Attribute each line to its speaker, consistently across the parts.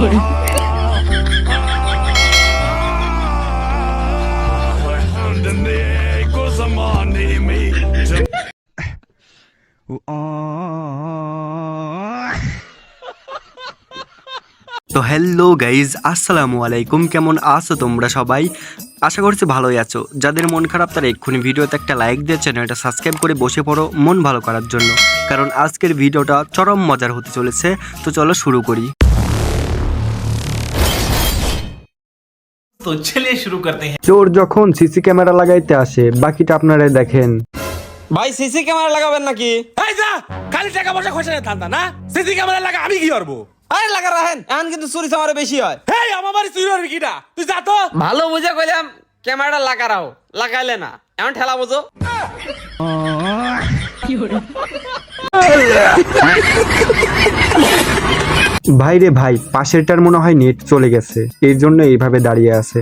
Speaker 1: তো hello guys আসসালামু আলাইকুম। কেমন আছো তোমরা সবাই? আশা করছি ভালোই আছো। যাদের মন খারাপ তারা এক্ষুনি ভিডিওতে একটা লাইক দিয়ে চ্যানেলটা সাবস্ক্রাইব করে বসে পড়ো মন ভালো করার জন্য। কারণ আজকের ভিডিওটা চরম মজার হতে চলেছে। তো চলো শুরু করি।
Speaker 2: তো চলে শুরু করতে হ্যাঁ
Speaker 1: চোর যখন সিসি ক্যামেরা লাগাইতে আসে বাকিটা আপনারাই দেখেন।
Speaker 3: ভাই সিসি ক্যামেরা লাগাবেন নাকি?
Speaker 4: এই যা খালি টাকা পয়সা খসে না ধান্দা না? সিসি ক্যামেরা লাগা আমি কি করব?
Speaker 3: আরে লাগা রাখেন এখন কিন্তু চুরি সামারে বেশি হয়।
Speaker 4: হেই আমার বাড়ি চুরি হবে কিটা? তুই যা তো।
Speaker 3: ভালো বুঝে কইলাম ক্যামেরাটা লাগা রাও লাগাইলে না। এখন ঠেলা বোঝো। কি হলো?
Speaker 1: ভাই রে ভাই পাশেরটার মনে হয় নেট চলে গেছে। এর জন্য এইভাবে দাঁড়িয়ে আছে।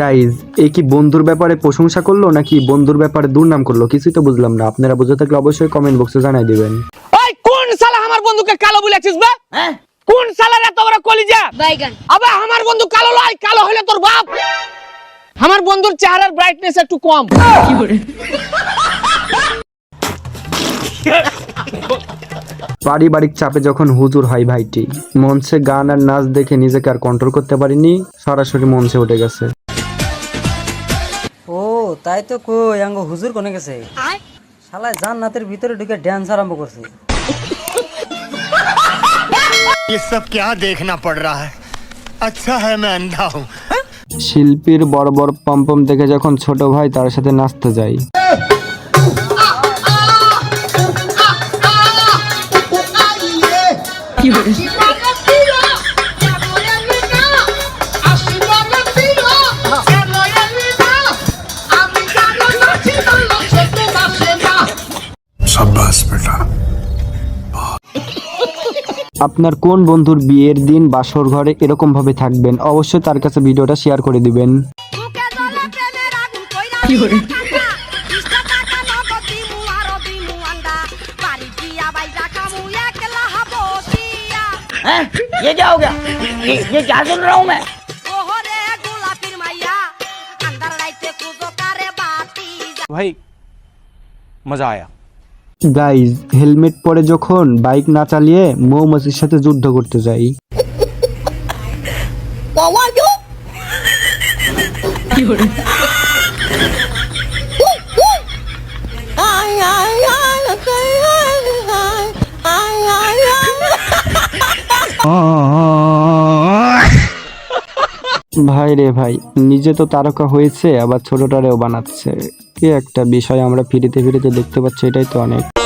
Speaker 1: গাইজ এ কি বন্ধুর ব্যাপারে প্রশংসা করল নাকি বন্ধুর ব্যাপারে দুর্নাম করল? কিছুই তো বুঝলাম না। আপনারা বুঝে থাকলে অবশ্যই কমেন্ট বক্সে জানাই দিবেন
Speaker 4: ওই কোন শালা আমার বন্ধুকে কালো বলেছিস কোন শালার এত বড় কলিজা?
Speaker 5: বাইগান।
Speaker 4: আবে আমার বন্ধু কালো লয় কালো হইলে তোর বাপ। আমার বন্ধুর চেহারার ব্রাইটনেস একটু কম।
Speaker 1: কি করে পারিবারিক চাপে যখন হুজুর হয় ভাইটি মঞ্চে গান আর নাচ দেখে নিজেকে আর কন্ট্রোল করতে পারিনি সরাসরি মঞ্চে উঠে গেছে।
Speaker 6: ও তাই তো কই আঙ্গ হুজুর কোনে গেছে? শালায় জান্নাতের ভিতরে ঢুকে ড্যান্স আরম্ভ করছে।
Speaker 7: ये सब क्या देखना पड़ रहा है अच्छा है मैं अंधा हूँ
Speaker 1: শিল্পীর বড় বড় পম্পম দেখে যখন ছোট ভাই তার সাথে নাচতে যায় আপনার কোন বন্ধুর বিয়ের দিন বাসর ঘরে এরকম ভাবে থাকবেন অবশ্যই তার কাছে ভিডিওটা শেয়ার করে দিবেন
Speaker 5: বুকে জ্বলে প্রেমের আগুন কইরা দিবে টাকা বিশটা টাকা নগদ দিমু আরো দিমু আন্ডা বাড়ি দিয়া বাইজা খামু একলা বসিয়া
Speaker 6: ये क्या हो गया ये ये क्या सुन रहा हूँ मैं
Speaker 5: ওহরে গোলাপির মাইয়া
Speaker 1: গাইজ হেলমেট পরে যখন বাইক না চালিয়ে মৌমাছির সাথে যুদ্ধ করতে যাই। ভাই রে ভাই নিজে তো তারকা হয়েছে আবার ছোটটারেও বানাচ্ছে। একটা বিষয় আমরা ফিরিতে ফিরিতে দেখতে পাচ্ছি এটাই তো অনেক।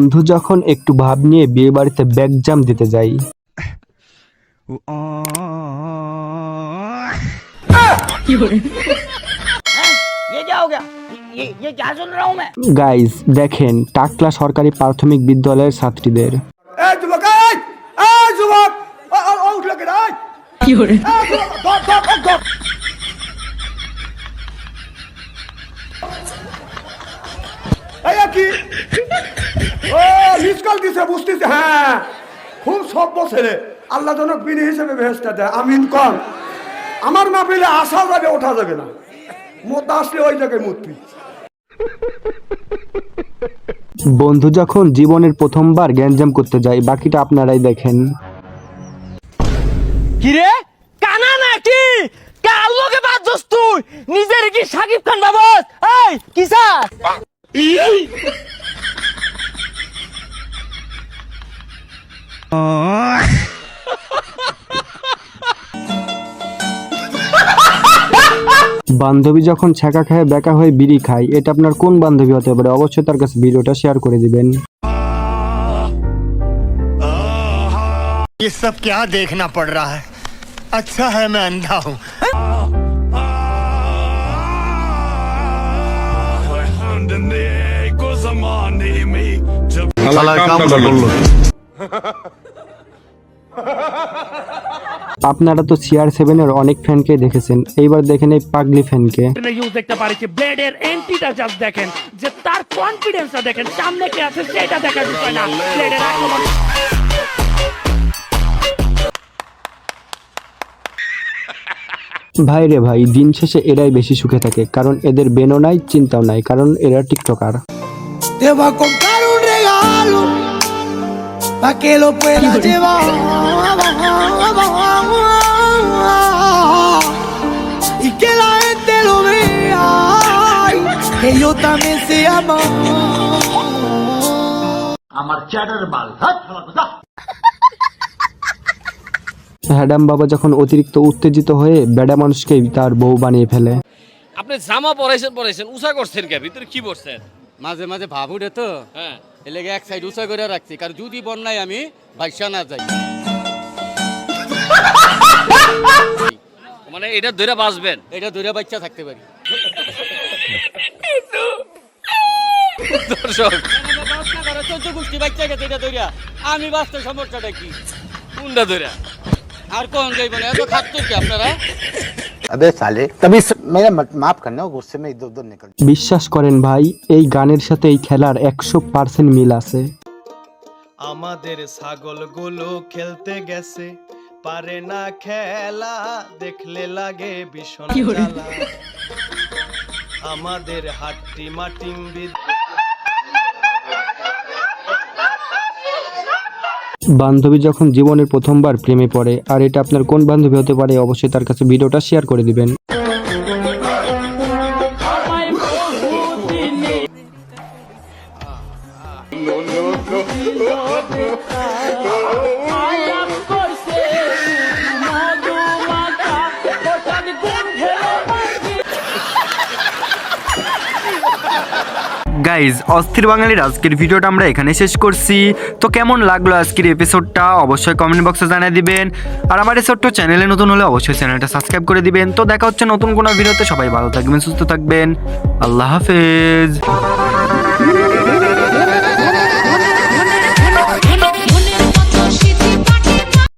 Speaker 1: বন্ধু যখন একটু ভাব নিয়ে বিয়ে বাড়িতে ব্যাগজাম দিতে যাই। গাইজ দেখেন, টাকলা সরকারি প্রাথমিক বিদ্যালয়ের ছাত্রীদের।
Speaker 8: কি মিস কল দিছে বুঝতেছে? হ্যাঁ। খুব সভ্য ছেলে আল্লাহ যেন বিনি হিসেবে ভেসটা দেয়। আমিন কর আমার না পেলে আসা যাবে ওঠা যাবে না। মোদ্দা আসলে ওই জায়গায় মূর্তি
Speaker 1: বন্ধু যখন জীবনের প্রথমবার গ্যাঞ্জাম করতে যায় বাকিটা আপনারাই দেখেন।
Speaker 4: কিরে? কানা নাকি? কার লোকে বাদ দোস তুই? নিজের কি সাকিব খান বাবস এই কিসা
Speaker 1: বান্ধবী যখন ছ্যাঁকা খায় বেকা হয়ে বিড়ি খায় এটা আপনার কোন বান্ধবী হতে পারে? অবশ্যই তার কাছে ভিডিওটা শেয়ার করে দিবেন।
Speaker 7: ये सब क्या देखना पड़
Speaker 1: আপনারা তো সিআর সেভেনের অনেক ফ্যানকে দেখেছেন। এইবার দেখেন এই পাগলি ফ্যানকে
Speaker 2: ইউজ দেখতে পারেছি ব্লেডের জাস্ট দেখেন যে তার কনফিডেন্সটা দেখেন সামনে কে আছে সেটা দেখার বিষয় না। ব্লেডের আক্রমণ
Speaker 1: ভাই রে ভাই দিন শেষে এরাই বেশি সুখে থাকে কারণ এদের বেনও নাই চিন্তাও নাই কারণ এরা TikToker.
Speaker 9: Te voy a comprar un regalo pa' que lo puedas llevar. Que yo también se amo.
Speaker 1: হ্যাডাম বাবা যখন অতিরিক্ত উত্তেজিত হয়ে বেডা মানুষকেই তার বউ বানিয়ে ফেলে।
Speaker 3: আপনি জামা পরাইছেন পরাইছেন উষা করছেন কে ভিতরে কি করছেন
Speaker 10: মাঝে মাঝে ভাব উঠে তো।
Speaker 3: হ্যাঁ।
Speaker 10: এলেগে এক সাইড উষা করে রাখছি। কারণ যদি বন্যায় আমি বাইসা না যাই।
Speaker 3: মানে এটা ধরে বাঁচবেন?
Speaker 10: এটা ধরে বাচ্চা থাকতে পারি। আমি বাঁচতে সমস্যাটা কি? আর কোন যাইব না? এত কি আপনারা?
Speaker 1: বিশ্বাস করেন ভাই এই গানের সাথে এই খেলার একশো পার্সেন্ট মিল আছে।
Speaker 4: আমাদের ছাগলগুলো খেলতে গেছে। পারে না খেলা দেখলে লাগে ভীষণ আমাদের হাট্টি মাটিম
Speaker 1: বান্ধবী যখন জীবনের প্রথমবার প্রেমে পড়ে, আর এটা আপনার কোন বান্ধবী হতে পারে, অবশ্যই তার কাছে ভিডিওটা শেয়ার করে দিবেন। গাইজ অস্থির বাঙালির আজকের ভিডিওটা আমরা এখানে শেষ করছি। তো কেমন লাগল আজকের এপিসোডটা অবশ্যই কমেন্ট বক্সে জানিয়ে দিবেন। আর আমার এই ছোট্ট চ্যানেলে নতুন হলে অবশ্যই চ্যানেলটা সাবস্ক্রাইব করে দিবেন। তো দেখা হচ্ছে নতুন কোনো ভিডিওতে। সবাই ভালো থাকবেন, সুস্থ থাকবেন। আল্লাহ হাফেজ।